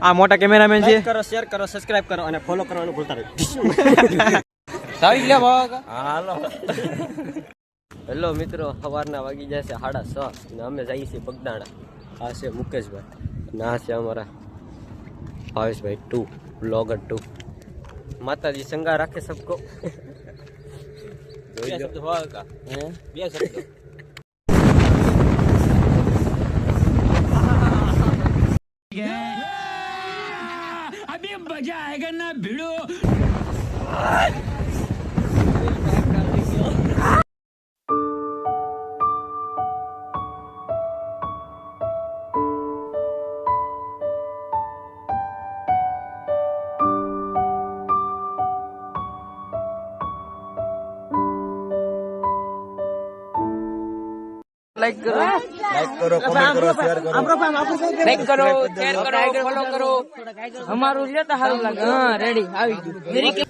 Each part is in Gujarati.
આ મોટા કેમેરામેન છે. કરો શેર કરો સબસ્ક્રાઇબ કરો અને ફોલો કરવાનું ભૂલતા નહીં. હાલો. હેલો મિત્રો સવારના વાગી જશે સાડા છ અને અમે જઈએ છીએ પગદાણા. આ છે મુકેશભાઈ અને આ છે અમારા ભાવેશભાઈ ટુ બ્લોગર ટુ. માતાજી સંગા રાખે સબકો. જોઈ લો. હે? લાઈક કરો. લાઈક કરો કોમેન્ટ કરો શેર કરો. લાઈક કરો. શેર કરો ફોલો કરો અમારું છે તો સારું લાગે. હા રેડી આવી ગયું.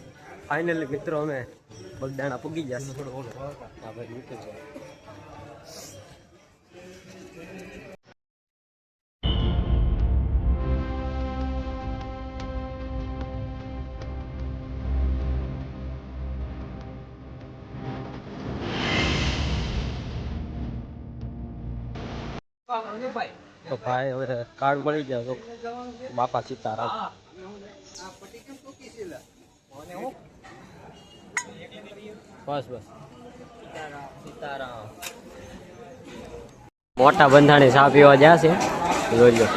ફાઇનલી મિત્રો અમે બગદાણા પૂગી જશે. તો ભાઈ હવે કાર્ડ મળી જાય તો બાપા સીતારામ. બસ બસ. મોટા બંધાણી સા પીવા જશે જોઈ લો.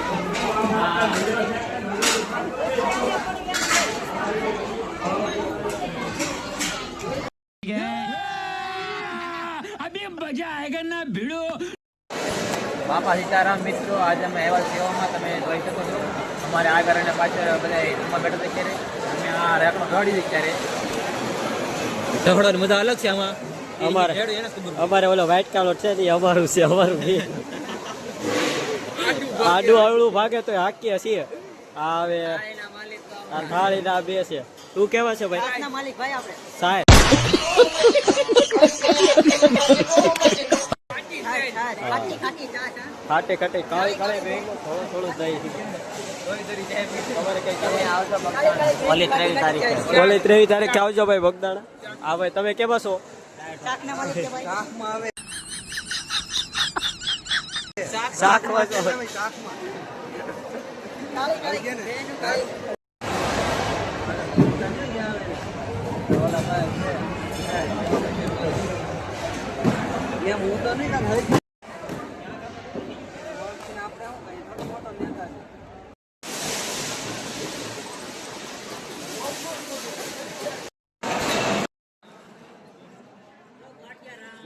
બાપા સીતારામ મિત્રો આજે અમે અહેવાલ સેવામાં તમે જોઈ શકો છો. અમારે આગળ અને પાછળ બધા રૂમમાં બેઠા ક્યારે? અમે આ રેકમાં દોડી દઈએ ક્યારે? ઢગડાની મજા અલગ છે આમાં. અમારે અમારે ઓલો વ્હાઈટ કાળો છે ને એ અમારું છે અમારું આડું આવડું ભાગે તો હાકીએ છીએ. આવે. આ થાળી ના બે છે. તું કેવા છે ભાઈ? માલિક ભાઈ આપણે. સાહેબ. ખાટે ખાટે કાળી કાળી ભેગો થોડું થોડું તમારે કઈ ઓલી ત્રેવીસ તારીખે. આવજો ભાઈ ભગદાણા હા ભાઈ તમે કેવા છો? તો વાંચો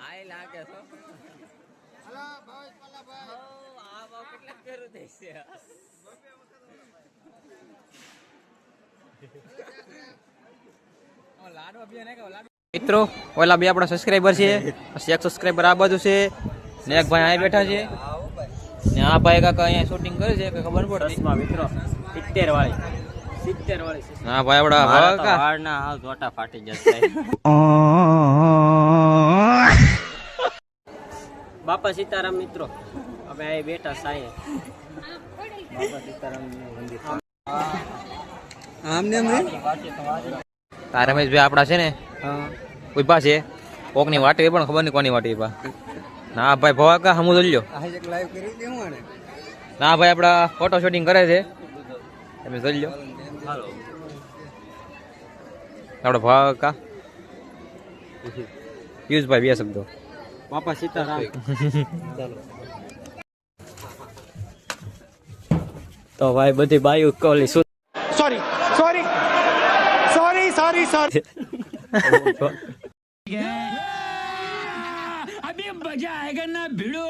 આય લાગે છો હલો ભાવેશ પલ્લાભાઈ આ ભાવ કેટલા કરું દેશે મિત્રો, ઓલા બે આપણા સબસ્ક્રાઈબર છે. પછી એક સબસ્ક્રાઈબર આ બાજુ છે. ને એક ભાઈ અહીં બેઠા છે. ને આ ભાઈ કાકા અહીંયા શૂટિંગ કરે છે કે ખબર પડતી? ચશ્મા મિત્રો સિત્તેર વાળી. સિત્તેર વાળી ના ભાઈ આપડા ભાઈ ના હાલ જોટા ફાટી જશે બાપા સીતારામ મિત્રો હવે આ બેઠા સાંયે બાપા સીતારામ મંદિર. આ રમેશભાઈ આપડા છે ને? કોઈ પાસે કોકની વાટી પણ ખબર નહીં કોની વાટી પા ના ભાઈ ભવા કા હમુ જોઈ ના ભાઈ આપડા ફોટો શૂટિંગ કરે છે. તમે જોઈ લો આપણો ભાવ કા? પિયુષભાઈ બે શબ્દો. બાપા સીતારામ. તો ભાઈ બધી બાયુ કોલી શું? Sorry sorry sorry sorry sorry અભી મજા આયેગા ના ભીડો